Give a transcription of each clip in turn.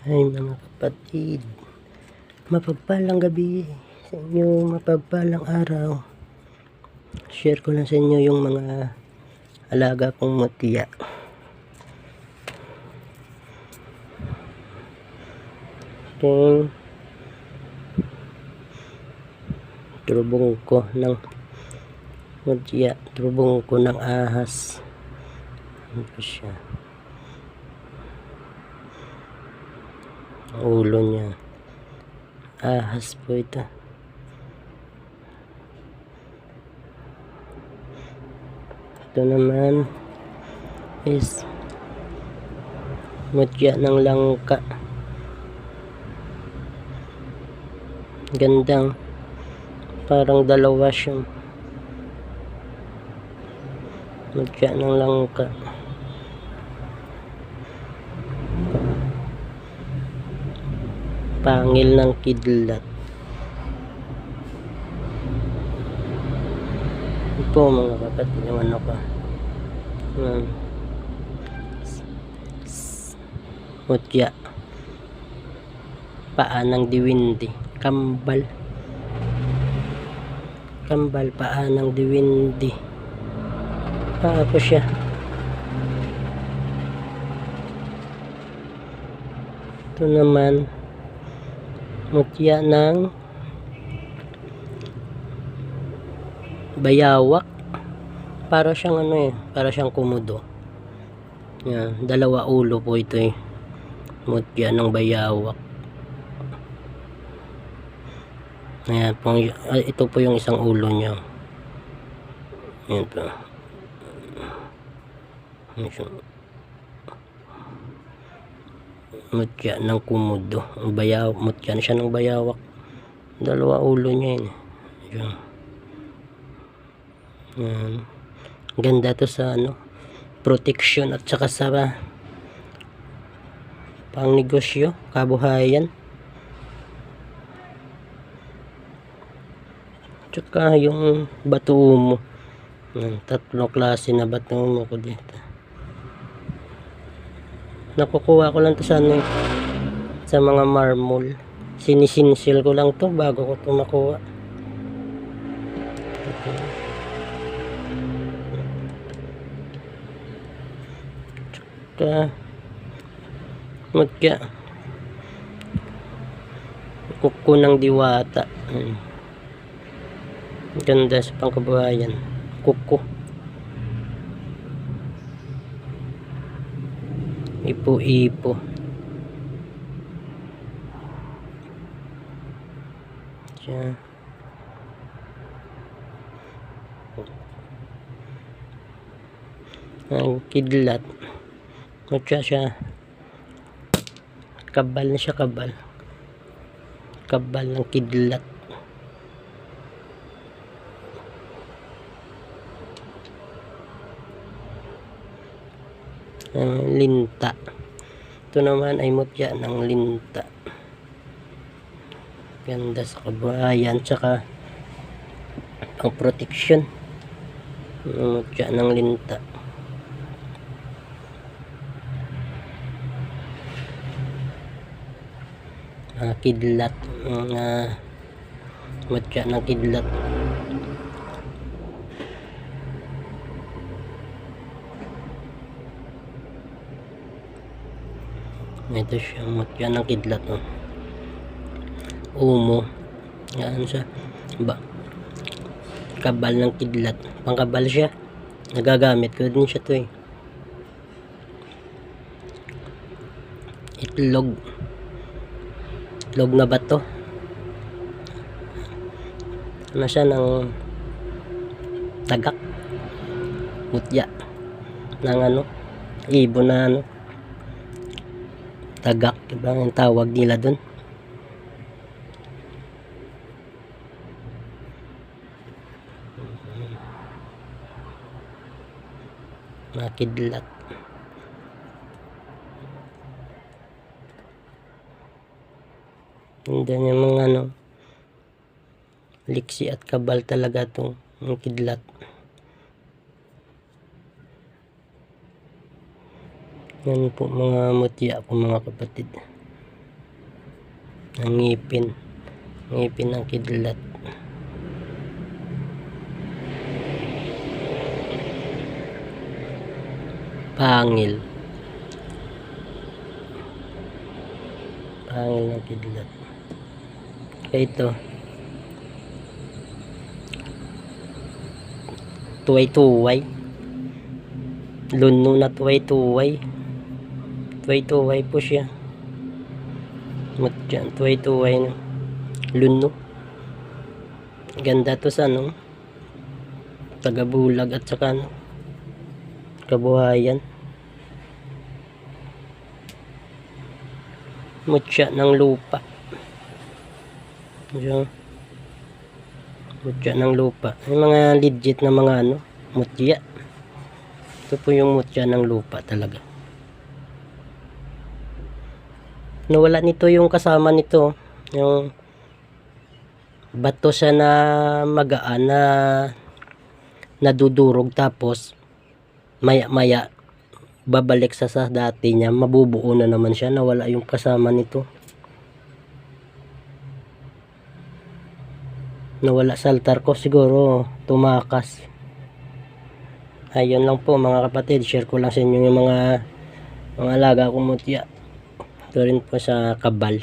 Ay mga kapatid, mapagpalang gabi sa inyo, mapagpalang araw. Share ko lang sa inyo yung mga alaga kong mutya. Itong trubong ko ng mutya, trubong ko ng ahas. Ano siya? Ang ulo niya. Ahas po ito. Ito naman is mutya ng langka. Gandang parang dalawa siya. Mutya ng langka. Pangil ng kidlat. Ito mga kapatid yung ano ko. Mutya. Paa ng diwindi. Kambal. Kambal paa ng diwindi. Paa ko siya. Ito naman mutya ng bayawak. Para siyang ano eh para siyang kumudo. Yan dalawa ulo po ito eh. Mutya ng bayawak. Ayan po ito po yung isang ulo niya. Yan po. Yan siya. Mutya ng kumudo. Bayaw mutya na siya ng bayawak. Dalawa ulo niya yun. Yan yan. Ganda to sa ano protection at saka sa pang negosyo kabuhayan. Tsaka yung bato mo. Tatlong klase na bato mo ko dito nakukuha ko lang to sa ano sa mga marmol. Sinisinsil ko lang to bago ko to makuha tsaka mutya kuko ng diwata. Ayun. ganda sa pangkabuhayan. Kuko ipo-ipo. Siya. Ang kidlat. Mutya siya. Kabal na siya kabal. Kabal ng kidlat. Ang linta. Ito naman ay mutya ng linta. Ganda sa kabuhayan. Tsaka ang protection. Ang mutya ng linta. Mga kidlat. Mga mutya ng kidlat. Ito siya, mutya ng kidlat. Oh. Umo. Yan siya. Ba? Kabal ng kidlat. Pangkabal siya. Nagagamit ko din siya to eh. Itlog. Itlog na bato. Ano siya ng tagak. Mutya. Ng ano. Ibon na ano tagak, diba? Ang tawag nila dun. Nakidlat. Hindi niya mga ano, liksi at kabal talaga itong kidlat. Yan po mga mutya po mga kapatid. Ang ngipin. Ngipin ng kidlat. Pangil. Pangil ng kidlat. Kaya ito. Tuway-tuway. Luno na tuway-tuway. Tuway-tuway po siya. Matyan, tuway-tuway na. Luno. Ganda to sa ano. Tagabulag at saka ano. Kabuhayan. Mutya ng lupa. Diyan. Mutya ng lupa. Yung mga legit na mga ano. Mutya. Ito po yung mutya ng lupa talaga. Nawala nito yung kasama nito. Yung bato siya na magaan na nadudurog tapos maya maya babalik sa sa dati niya. Mabubuo na naman siya. Nawala yung kasama nito. Nawala sa altar ko. Siguro tumakas. Ayun lang po mga kapatid. Share ko lang sa inyo yung mga mga alaga kong mutya ito rin po sa kabal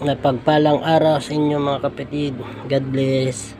Napagpalang araw sa inyo mga kapatid. God bless.